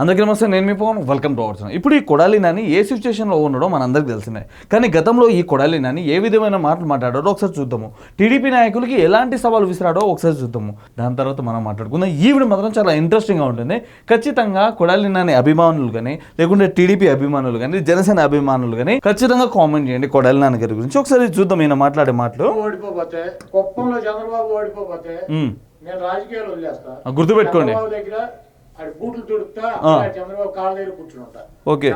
అందరికీ నమస్తే నేను మీ పవన్. Welcome to our. ఇప్పుడు ఈ కొడాలి నాని ఏ సిచ్యువేషన్లో ఉండడో మనందరికీ తెలిసిందే. కానీ గతంలో ఈ కొడాలి నాని ఏ విధమైన మాటలు మాట్లాడాడో ఒకసారి చూద్దాము. టీడీపీ నాయకులకి ఎలాంటి సవాలు విసిరాడో ఒకసారి చూద్దాము. దాని తర్వాత మనం మాట్లాడుకుందాం. ఈ వీడియో మాత్రం చాలా ఇంట్రెస్టింగ్గా ఉంటుంది. ఖచ్చితంగా కొడాలి నాని అభిమానులు కానీ లేకుంటే టీడీపీ అభిమానులు కానీ జనసేన అభిమానులు కానీ ఖచ్చితంగా కామెంట్ చేయండి కొడాలి నాని గారి గురించి. ఒకసారి చూద్దాం ఈయన మాట్లాడే మాటలు. ఓడిపోతే చంద్రబాబు నేను రాజకీయాలు గుర్తుపెట్టుకోండి. దగ్గర ఓకే.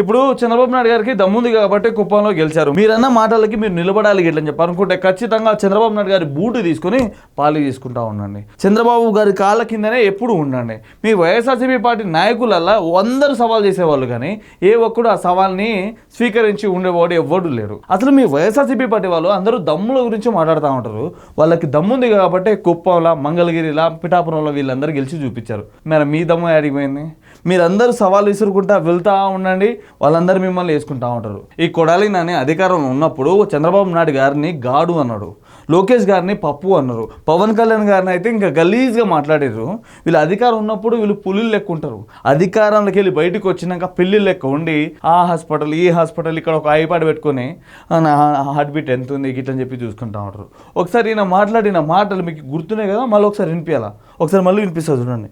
ఇప్పుడు చంద్రబాబు నాయుడు గారికి దమ్ముంది కాబట్టి కుప్పంలో గెలిచారు. మీరన్న మాటలకి మీరు నిలబడాలి గిట్లని చెప్పి అనుకుంటే ఖచ్చితంగా చంద్రబాబు నాయుడు గారి బూటు తీసుకొని పాలు తీసుకుంటా ఉండండి. చంద్రబాబు గారి కాళ్ళ కిందనే ఎప్పుడు ఉండండి. మీ వైఎస్ఆర్సీపీ పార్టీ నాయకులల్లా అందరూ సవాల్ చేసేవాళ్ళు కానీ ఏ ఒక్కడు ఆ సవాల్ని స్వీకరించి ఉండేవాడు ఎవ్వడు లేరు అసలు మీ వైఎస్ఆర్సీపీ పార్టీ వాళ్ళు అందరూ దమ్ముల గురించి మాట్లాడుతూ ఉంటారు. వాళ్ళకి దమ్ముంది కాబట్టి కుప్పంలో మంగళగిరిలా పిఠాపురంలో వీళ్ళందరూ గెలిచి చూపించారు. మరి మీ దమ్ము అడిగిపోయింది మీరందరూ సవాల్ విసురుకుంటా వెళ్తా ఉండండి వాళ్ళందరూ మిమ్మల్ని వేసుకుంటా ఉంటారు. ఈ కొడాలి నాని అధికారంలో ఉన్నప్పుడు చంద్రబాబు నాయుడు గారిని గాడు అన్నాడు. లోకేష్ గారిని పప్పు అన్నారు. పవన్ కళ్యాణ్ గారిని అయితే ఇంకా గలీజ్గా మాట్లాడారు వీళ్ళు అధికారం ఉన్నప్పుడు వీళ్ళు పులిలు లెక్క ఉంటారు అధికారంలోకి వెళ్ళి బయటకు వచ్చినాక పిల్లి లెక్క ఉండి ఆ హాస్పిటల్ ఈ హాస్పిటల్ ఇక్కడ ఒక ఐపాడ్ పెట్టుకొని "ఆ, నా హార్ట్ బీట్ ఎంత ఉంది ఇట్లని చెప్పి చూసుకుంటా ఉంటారు. ఒకసారి ఈయన మాట్లాడిన మాటలు మీకు గుర్తున్నాయి కదా మళ్ళీ ఒకసారి వినిపించాలా ఒకసారి మళ్ళీ వినిపిస్తా చూడండి.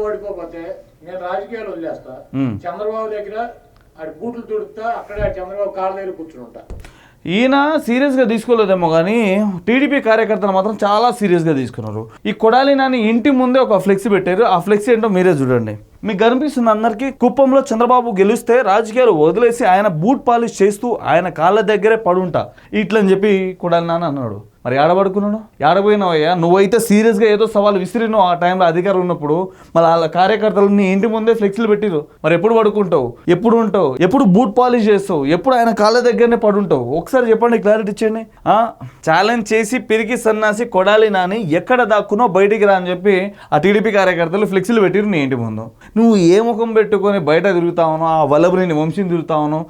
ఓడిపోతే నేను రాజకీయాలు వదిలేస్తా. ఉమ్. చంద్రబాబు దగ్గర ఆడి బూట్లు తుడుతా అక్కడే చంద్రబాబు కాళ్ళ దగ్గర కూర్చుంటా ఈయన సీరియస్గా తీసుకోలేదేమో కానీ టీడీపీ కార్యకర్తలు మాత్రం చాలా సీరియస్గా తీసుకున్నారు. ఈ కొడాలి నాని ఇంటి ముందే ఒక ఫ్లెక్సీ పెట్టారు. ఆ ఫ్లెక్సీ ఏంటో మీరే చూడండి. మీకు కనిపిస్తుంది అందరికీ కుప్పంలో చంద్రబాబు గెలిస్తే రాజకీయాలు వదిలేసి ఆయన బూట్ పాలిష్ చేస్తూ ఆయన కాళ్ళ దగ్గరే పడుంటా. ఇట్లని చెప్పి కొడాలి నాని అన్నాడు. మరి ఆడబడుకున్నాను ఆడపోయినావయ్యా నువ్వైతే సీరియస్గా ఏదో సవాల్ విసిరినావు ఆ టైంలో అధికారులు ఉన్నప్పుడు మళ్ళీ వాళ్ళ కార్యకర్తలు నీ ఇంటి ముందే ఫ్లెక్సీలు పెట్టిరు మరి ఎప్పుడు పడుకుంటావు? ఎప్పుడు ఉంటావు? ఎప్పుడు బూట్ పాలిష్ చేస్తావు? ఎప్పుడు ఆయన కాళ్ళ దగ్గరనే పడుంటావు? ఒకసారి చెప్పండి క్లారిటీ ఇచ్చేయండి. ఛాలెంజ్ చేసి పెరిగి సన్నాసి కొడాలి నాని ఎక్కడ దాక్కునో బయటికి రా అని చెప్పి ఆ టీడీపీ కార్యకర్తలు ఫ్లెక్సీలు పెట్టిరు నీ ఇంటి ముందు. నువ్వు ఏ ముఖం పెట్టుకొని బయట తిరుగుతావునో ఆ వల్లభనేని వంశీని తిరుగుతావును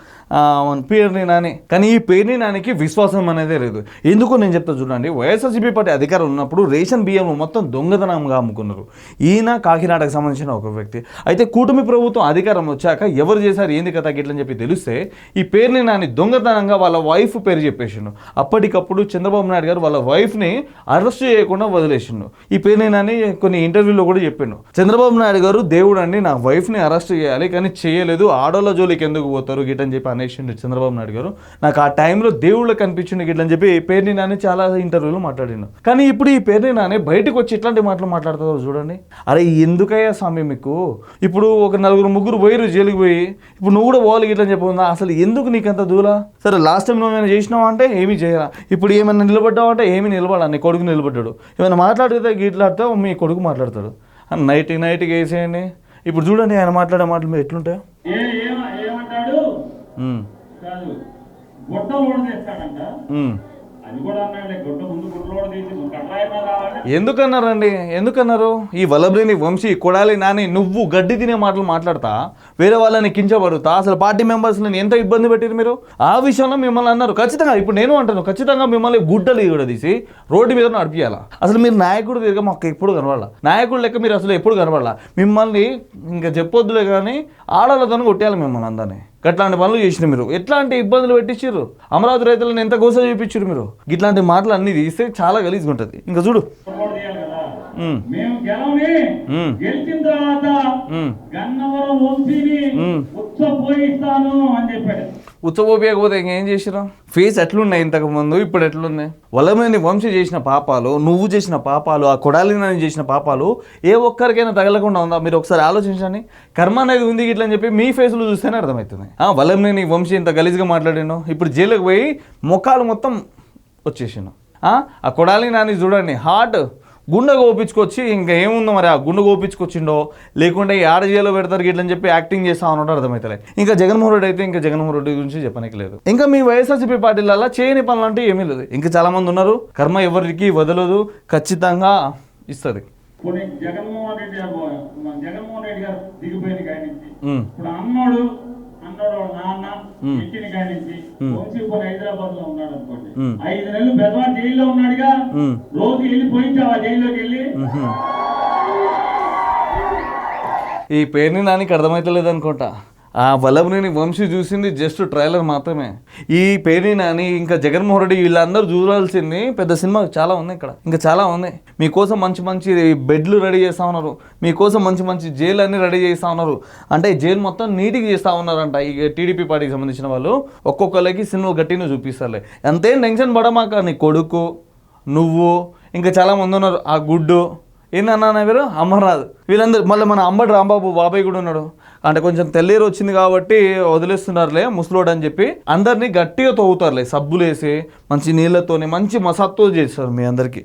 పేరుని నాని. కానీ ఈ పేరుని నానికి విశ్వాసం అనేదే లేదు. ఎందుకు నేను చెప్తా చూడండి. వైఎస్ఆర్సీపీ పార్టీ అధికారం ఉన్నప్పుడు రేషన్ బియ్యం మొత్తం దొంగతనంగా అమ్ముకున్నారు. ఈయన కాకినాడకు సంబంధించిన ఒక వ్యక్తి. అయితే కూటమి ప్రభుత్వం అధికారం వచ్చాక ఎవరు చేశారు ఏంది కథ గిట్లని చెప్పి తెలిస్తే ఈ పేరుని నాని దొంగతనంగా వాళ్ళ వైఫ్ పేరు చెప్పేసిండు. అప్పటికప్పుడు చంద్రబాబు నాయుడు గారు వాళ్ళ వైఫ్ని అరెస్ట్ చేయకుండా వదిలేసిండు. ఈ పేరుని నాని కొన్ని ఇంటర్వ్యూలో కూడా చెప్పిండు. చంద్రబాబు నాయుడు గారు దేవుడు అండి నా వైఫ్ని అరెస్ట్ చేయాలి కానీ చేయలేదు ఆడోళ్ళ జోలికి ఎందుకు పోతారు? గిట్లని చెప్పి అనేసిండు చంద్రబాబు నాయుడు గారు. నాకు ఆ టైంలో దేవుళ్ళు కనిపించిండు గిట్లని చెప్పి పేరుని నాని చాలా ఇంటర్వ్యూలో మాట్లాడిండు. కానీ ఇప్పుడు ఈ పేరుని నాని బయటకు వచ్చి ఇట్లాంటి మాటలు మాట్లాడుతారు చూడండి. అరే ఎందుకయ్యా స్వామి మీకు? ఇప్పుడు ఒక నలుగురు ముగ్గురు పోయిరు జైలుకి పోయి ఇప్పుడు నువ్వు కూడా పోవాలి గిట్లని చెప్పి అసలు ఎందుకు నీకంత దూల? సరే లాస్ట్ టైం నువ్వు ఏమైనా చేసినావు అంటే ఏమీ చేయరా ఇప్పుడు ఏమైనా నిలబడ్డావు అంటే ఏమీ నిలబడా? నీ కొడుకు నిలబడ్డాడు. ఏమైనా మాట్లాడితే గిట్లాడితే మీ కొడుకు మాట్లాడతాడు. నైట్ నైట్కి వేసేయండి. ఇప్పుడు చూడండి ఆయన మాట్లాడే మాటలు మీరు ఎట్లుంటాయో. ఏమంటాడు? ఎందుకన్నారండి? ఎందుకన్నారు? ఈ వలబ్రిని వంశీ కొడాలి నాని నువ్వు గడ్డి తినే మాటలు మాట్లాడతా వేరే వాళ్ళని కించబడుతా అసలు పార్టీ మెంబర్స్ని ఎంత ఇబ్బంది పెట్టారు మీరు? ఆ విషయంలో మిమ్మల్ని అన్నారు. ఖచ్చితంగా ఇప్పుడు నేను అంటాను ఖచ్చితంగా మిమ్మల్ని గుడ్డలు కూడా తీసి రోడ్డు మీద నడిపియాలా అసలు మీరు నాయకుడు దగ్గర మాకు ఎప్పుడు కనబడాల? నాయకుడు లెక్క మీరు అసలు ఎప్పుడు కనబడాల? మిమ్మల్ని ఇంకా చెప్పొద్దులే కానీ ఆడలతో కొట్టేయాలి మిమ్మల్ని అందరినీ. గట్లాంటి పనులు చేసిన మీరు. ఎట్లాంటి ఇబ్బందులు పెట్టించారు అమరావతి రైతులను ఎంత గోస చూపించారు మీరు? ఇట్లాంటి మాటలు అన్ని తీస్తే చాలా గలీజ్గా ఉంటుంది ఇంకా చూడు. మేము గెలవని గెలిచిన తర్వాత ఉమ్. గన్నవరం వంశీని మ్మ్. ఉచ్చపోయిస్తాను అని చెప్పాడు. ఉచ్చబోపియకపోతే ఇంకేం చేసిరా ఫేస్ ఎట్లున్నాయి ఇంతకు ముందు? ఇప్పుడు ఎట్లున్నాయి? వలమేని వంశీ చేసిన పాపాలు నువ్వు చేసిన పాపాలు ఆ కొడాలినని చేసిన పాపాలు ఏ ఒక్కరికైనా తగలకుండా ఉందా? మీరు ఒకసారి ఆలోచించండి. కర్మ అనేది ఉంది ఇట్లా అని చెప్పి మీ ఫేస్లో చూస్తేనే అర్థమవుతుంది. ఆ వలమేని వంశీ ఇంత గలీజ్గా మాట్లాడాను ఇప్పుడు జైలుకి పోయి ముఖాలు మొత్తం వచ్చేసాను ఆ కొడాలి నాని చూడండి హార్ట్ గుండె కోపించుకొచ్చి ఇంకా ఏముందో మరి? ఆ గుండె కోపించుకొచ్చిండో లేకుంటే ఆడ జైల్లో పెడతారు గిట్లని చెప్పి యాక్టింగ్ చేస్తా ఉన్నట్టు అర్థమవుతలే ఇంకా జగన్మోహన్ రెడ్డి అయితే ఇంకా జగన్మోహన్ రెడ్డి గురించి చెప్పడానికి లేదు ఇంకా మీ వైఎస్ఆర్సీపీ పార్టీలలో చేయని పనులు అంటే ఏమీ లేదు. ఇంకా చాలా మంది ఉన్నారు. కర్మ ఎవరికి వదలదు. ఖచ్చితంగా ఇస్తుంది. కొన్ని జగన్మోహన్ రెడ్డి గారు జగన్మోహన్ రెడ్డి ఉమ్, ఇప్పుడు అన్నోడు నాన్న. ఇంటిన హైదరాబాద్లో ఉన్నాడు అనుకోండి. ఐదు నెలలు బెదవాడ జైల్లో ఉన్నాడుగా. రోజు వెళ్ళి పోయించావా జైల్లోకి వెళ్ళి. ఈ పేరుని నానికి అర్థమైతలేదు అనుకుంటా ఆ వల్లభనేని వంశీ చూసింది జస్ట్ ట్రైలర్ మాత్రమే. ఈ పేరు నాని ఇంకా జగన్మోహన్ రెడ్డి వీళ్ళందరూ చూడాల్సింది పెద్ద సినిమా చాలా ఉంది ఇక్కడ. ఇంకా చాలా ఉంది. మీకోసం మంచి మంచి బెడ్లు రెడీ చేస్తా ఉన్నారు. మీకోసం మంచి మంచి జైలు అన్ని రెడీ చేస్తా ఉన్నారు. అంటే ఈ జైలు మొత్తం నీటికి చేస్తా ఉన్నారంట ఈ టీడీపీ పార్టీకి సంబంధించిన వాళ్ళు. ఒక్కొక్కరికి సినిమా గట్టిగా చూపిస్తారులే. అంతేం టెన్షన్ పడమాక నీ కొడుకు నువ్వు ఇంకా చాలామంది ఉన్నారు. ఆ గుడ్డు ఏందన్నా వీరు అమర్నాథ్. వీళ్ళందరూ మళ్ళీ మన అంబటి రాంబాబు బాబాయ్ కూడా ఉన్నాడు. అంటే కొంచెం తెల్లేరు వచ్చింది కాబట్టి వదిలేస్తున్నారులే ముసలోడు అని చెప్పి అందరినీ గట్టిగా తవ్వుతారులే సబ్బులు వేసి మంచి నీళ్ళతోని మంచి మసాత్తో చేస్తారు మీ అందరికి.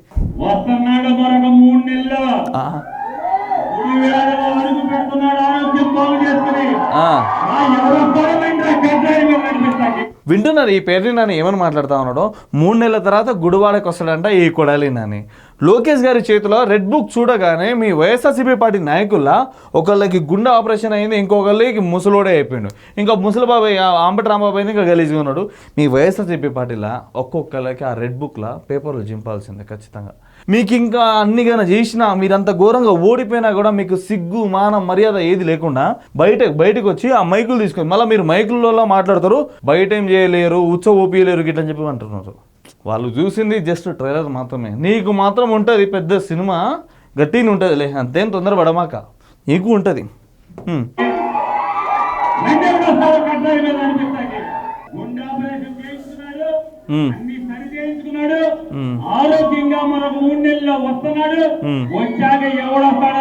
వింటున్నారు ఈ పేరుని నాని ఏమని మాట్లాడుతా ఉన్నాడో? మూడు నెలల తర్వాత గుడివాడకి వస్తాడంట ఈ కొడాలి నాని. లోకేష్ గారి చేతిలో రెడ్ బుక్ చూడగానే మీ వైఎస్ఆర్సీపీ పార్టీ నాయకుల్లా ఒకళ్ళకి గుండె ఆపరేషన్ అయింది ఇంకొకళ్ళకి ముసలోడే అయిపోయిండు. ఇంకా ముసలి బాబాయ్ ఆ రాంబాబు ఇంకా గలీజ్గా ఉన్నాడు. మీ వైఎస్ఆర్సీపీ పార్టీలా ఒక్కొక్కళ్ళకి ఆ రెడ్ బుక్లా పేపర్లు జింపాల్సిందే ఖచ్చితంగా. మీకు ఇంకా అన్ని గన చేసినా మీరంత ఘోరంగా ఓడిపోయినా కూడా మీకు సిగ్గు మానం మర్యాద ఏది లేకుండా బయట బయటకు వచ్చి ఆ మైకులు తీసుకొని మళ్ళీ మీరు మైకులలో మాట్లాడతారు బయట ఏం చేయలేరు ఉచ్చ ఊపియలేరు గిట్లని చెప్పి అంటున్నారు. వాళ్ళు చూసింది జస్ట్ ట్రైలర్ మాత్రమే. నీకు మాత్రం ఉంటుంది పెద్ద సినిమా గట్టిగా ఉంటుంది లే అంతేం తొందర పడమాక. నీకు ఉంటుంది. అన్ని మ్మ్. ఆరోగ్యంగా మరొక మూడు నెలల్లో వస్తున్నాడు. వచ్చాక ఎవడొస్తాడో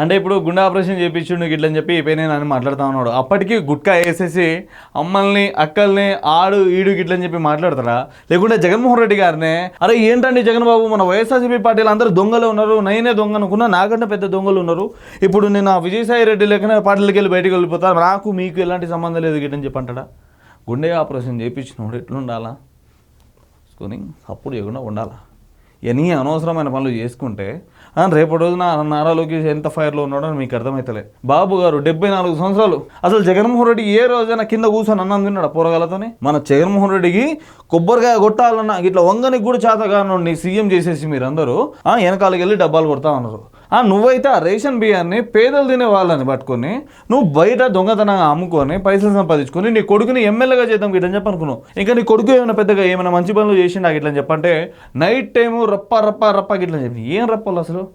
అంటే ఇప్పుడు గుండె ఆపరేషన్ చేయించుండు గిట్లని చెప్పి పైన అని మాట్లాడుతా ఉన్నాడు. అప్పటికి గుట్కా వేసేసి అమ్మల్ని అక్కల్ని ఆడు ఈడు గిట్లని చెప్పి మాట్లాడతారా లేకుంటే జగన్మోహన్ రెడ్డి గారినే అరే ఏంటండి జగన్ బాబు మన వైఎస్ఆర్సీపీ పార్టీలు అందరూ దొంగలు ఉన్నారు నేనే దొంగ అనుకున్నా నాకంటే పెద్ద దొంగలు ఉన్నారు. ఇప్పుడు నేను ఆ విజయసాయి రెడ్డి లెక్కన పార్టీలకి వెళ్ళి బయటికి వెళ్ళిపోతా నాకు మీకు ఎలాంటి సంబంధం లేదు గిట్టని చెప్పి అంటాడా? గుండె ఆపరేషన్ చేయించినప్పుడు ఎట్లుండాలా? చూసుకొని అప్పుడు ఎగుండా ఉండాలా? ఎనీ అనవసరమైన పనులు చేసుకుంటే రేపటి రోజున నారా లోకేష్ ఎంత ఫైర్లో ఉన్నాడో మీకు అర్థమవుతలే బాబు గారు డెబ్బై నాలుగు సంవత్సరాలు. అసలు జగన్మోహన్ రెడ్డి ఏ రోజైనా కింద కూర్చొని అన్నం తిన్నాడు పోరగాలతోనే మన జగన్మోహన్ రెడ్డికి కొబ్బరికాయ కొట్టాలన్నా ఇట్లా వంగనికి కూడా చేతగానండి సీఎం చేసేసి మీరందరూ ఆ, వెనకాలకి వెళ్ళి డబ్బాలు కొడతా ఉన్నారు. నువ్వైతే ఆ రేషన్ బియ్యాన్ని పేదలు తినే వాళ్ళని పట్టుకొని నువ్వు బయట దొంగతనంగా అమ్ముకొని పైసలు సంపాదించుకొని నీ కొడుకుని ఎమ్మెల్యేగా చేద్దాం ఇట్లని చెప్పి ఇంకా నీ కొడుకు ఏమైనా పెద్దగా ఏమైనా మంచి పనులు చేసిండా ఇట్లని చెప్పంటే నైట్ టైము రప్ప రప్ప రప్ప గిట్లని చెప్పి. ఏం రప్పలు అసలు?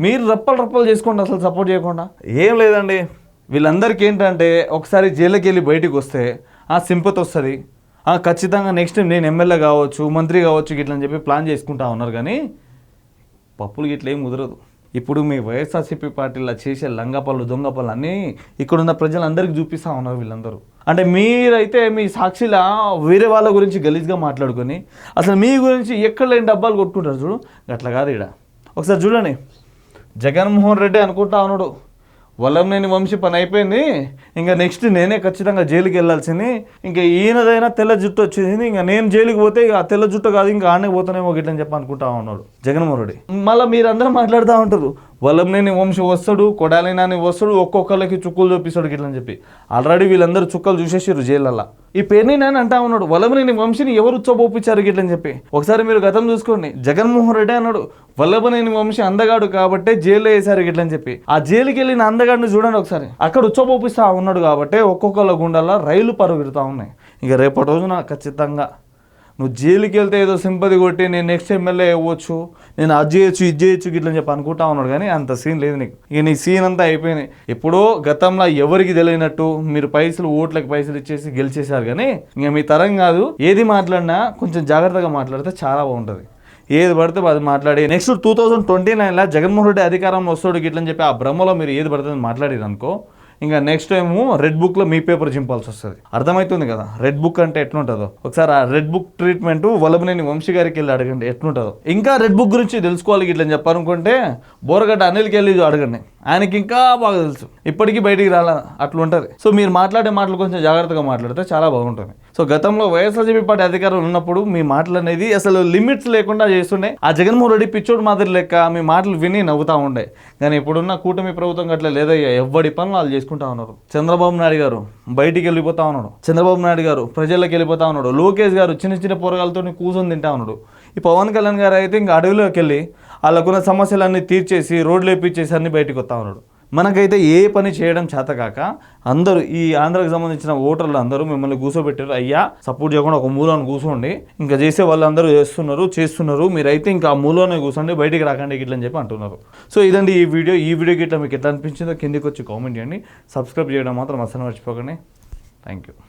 మీరు రప్పలు రప్పలు చేసుకోండి అసలు సపోర్ట్ చేయకుండా? ఏం లేదండి. వీళ్ళందరికీ ఏంటంటే ఒకసారి జైలుకి వెళ్ళి బయటికి వస్తే ఆ సింపతి వస్తుంది. ఆ, ఖచ్చితంగా నెక్స్ట్ టైం నేను ఎమ్మెల్యే కావచ్చు మంత్రి కావచ్చు గిట్లని చెప్పి ప్లాన్ చేసుకుంటా ఉన్నారు కానీ పప్పులు గిట్ల ఏం కుదరదు. ఇప్పుడు మీ వైఎస్ఆర్సీపీ పార్టీలో చేసే లంగపళ్ళు దొంగపళ్ళు అన్నీ ఇక్కడున్న ప్రజలందరికీ చూపిస్తూ ఉన్నారు వీళ్ళందరూ. అంటే మీరైతే మీ సాక్షిలా వేరే వాళ్ళ గురించి గలీజ్గా మాట్లాడుకొని అసలు మీ గురించి ఎక్కడ లేని డబ్బాలు కొట్టుకుంటారు చూడు. అట్లా కాదు ఇక్కడ ఒకసారి చూడండి. జగన్మోహన్ రెడ్డి అనుకుంటా ఉన్నాడు. వల్లంనేని వంశీ పని అయిపోయింది. ఇంకా నెక్స్ట్ నేనే ఖచ్చితంగా జైలుకి వెళ్ళాల్సింది. ఇంకా ఈయనదైనా తెల్ల జుట్టు వచ్చేసింది ఇంకా నేను జైలుకి పోతే ఇక ఆ తెల్ల జుట్టు కాదు ఇంకా ఆడనే పోతానేమో గిట్లని చెప్పి అనుకుంటా ఉన్నాడు జగన్మోహన్ రెడ్డి. మళ్ళీ మీరందరూ మాట్లాడుతూ ఉంటారు. వలంనేని వంశీ వస్తాడు కొడాలినాని వస్తాడు ఒక్కొక్కళ్ళకి చుక్కలు చూపిస్తాడు గిట్లని చెప్పి. ఆల్రెడీ వీళ్ళందరూ చుక్కలు చూసేసారు జైలల్లా ఈ పేరుని నేను అంటా ఉన్నాడు వల్లభనేని వంశీని ఎవరు ఉచ్చబోపించారు గిట్లని చెప్పి. ఒకసారి మీరు గతం చూసుకోండి. జగన్మోహన్ రెడ్డి అన్నాడు వల్లభనేని వంశీ అందగాడు కాబట్టే జైల్లో వేశారు గిట్లని చెప్పి. ఆ జైలుకి వెళ్ళిన అందగాడిని చూడండి ఒకసారి. అక్కడ ఉచ్చబోపిస్తా ఉన్నాడు కాబట్టి ఒక్కొక్కళ్ళ గుండెల్లో రైలు పరుగుడుతూ ఉన్నాయి. ఇక రేపటి రోజున ఖచ్చితంగా నువ్వు జైలుకి వెళ్తే ఏదో సింపతి కొట్టి నేను నెక్స్ట్ ఎమ్మెల్యే అవ్వచ్చు నేను అది చేయొచ్చు ఇది చేయొచ్చు గిట్లని చెప్పి అనుకుంటా ఉన్నాడు. కానీ అంత సీన్ లేదు నీకు. ఇక నీ సీన్ అంతా అయిపోయినాయి. ఎప్పుడో గతంలో ఎవరికి తెలియనట్టు మీరు పైసలు ఓట్లకి పైసలు ఇచ్చేసి గెలిచేశారు. కానీ ఇంకా మీ తరం కాదు. ఏది మాట్లాడినా కొంచెం జాగ్రత్తగా మాట్లాడితే చాలా బాగుంటుంది. ఏది పడితే అది మాట్లాడి. నెక్స్ట్ టూ థౌజండ్ ట్వంటీ నైన్లో జగన్మోహన్ రెడ్డి అధికారంలో వస్తాడు గిట్లని చెప్పి ఆ భ్రమలో మీరు ఏది పడితే అది మాట్లాడారు అనుకో ఇంకా నెక్స్ట్ ఏమో రెడ్ బుక్లో మీ పేపర్ చింపాల్సి వస్తుంది. అర్థమవుతుంది కదా? రెడ్ బుక్ అంటే ఎట్లుంటుందో. ఒకసారి ఆ red book treatment Vallabhaneni Vamsi గారికి వెళ్ళి అడగండి ఎట్లుంటుందో. ఇంకా రెడ్ బుక్ గురించి తెలుసుకోవాలి ఇట్లా చెప్పాలనుకుంటే బోరగడ్డ అనిల్కి వెళ్ళి అడగండి. ఆయనకి ఇంకా బాగా తెలుసు. ఇప్పటికీ బయటికి రాలా అట్లుంటుంది. సో మీరు మాట్లాడే మాటలు కొంచెం జాగ్రత్తగా మాట్లాడితే చాలా బాగుంటుంది. సో గతంలో వైఎస్ఆర్సీపీ పార్టీ అధికారులు ఉన్నప్పుడు మీ మాటలు అనేది అసలు లిమిట్స్ లేకుండా చేస్తుండే. ఆ జగన్మోహన్ రెడ్డి పిచ్చోడు మాదిరి లెక్క మీ మాటలు విని నవ్వుతా ఉండే. కానీ ఇప్పుడున్న కూటమి ప్రభుత్వం అట్లా లేదయ్యా ఎవ్వడి పనులు వాళ్ళు చేసుకుంటా ఉన్నారు. చంద్రబాబు నాయుడు గారు బయటికి వెళ్ళిపోతా ఉన్నాడు. చంద్రబాబు నాయుడు గారు ప్రజల్లోకి వెళ్ళిపోతా ఉన్నాడు. లోకేష్ గారు చిన్న చిన్న పొరగాలతో కూర్చొని తింటా ఉన్నాడు. ఈ పవన్ కళ్యాణ్ గారు అయితే ఇంకా అడవిలోకి వెళ్ళి వాళ్ళకున్న సమస్యలన్నీ తీర్చేసి రోడ్లు వేపించేసి అన్ని బయటకు వస్తా ఉన్నాడు. మనకైతే ఏ పని చేయడం చేతకాక అందరూ ఈ ఆంధ్రకు సంబంధించిన ఓటర్లు అందరూ మిమ్మల్ని కూర్చోబెట్టారు అయ్యా సపోర్ట్ చేయకుండా ఒక మూలను కూర్చోండి ఇంకా చేసే వాళ్ళందరూ చేస్తున్నారు చేస్తున్నారు. మీరైతే ఇంకా ఆ మూలోనే కూర్చోండి బయటికి రాకండి ఇట్లా అని చెప్పి అంటున్నారు. సో ఇదండి ఈ వీడియో. ఈ వీడియోకి ఇట్లా మీకు ఎట్లా అనిపించిందో కిందికి వచ్చి కామెంట్ చేయండి. సబ్స్క్రైబ్ చేయడం మాత్రం అసలు మర్చిపోకండి. Thank you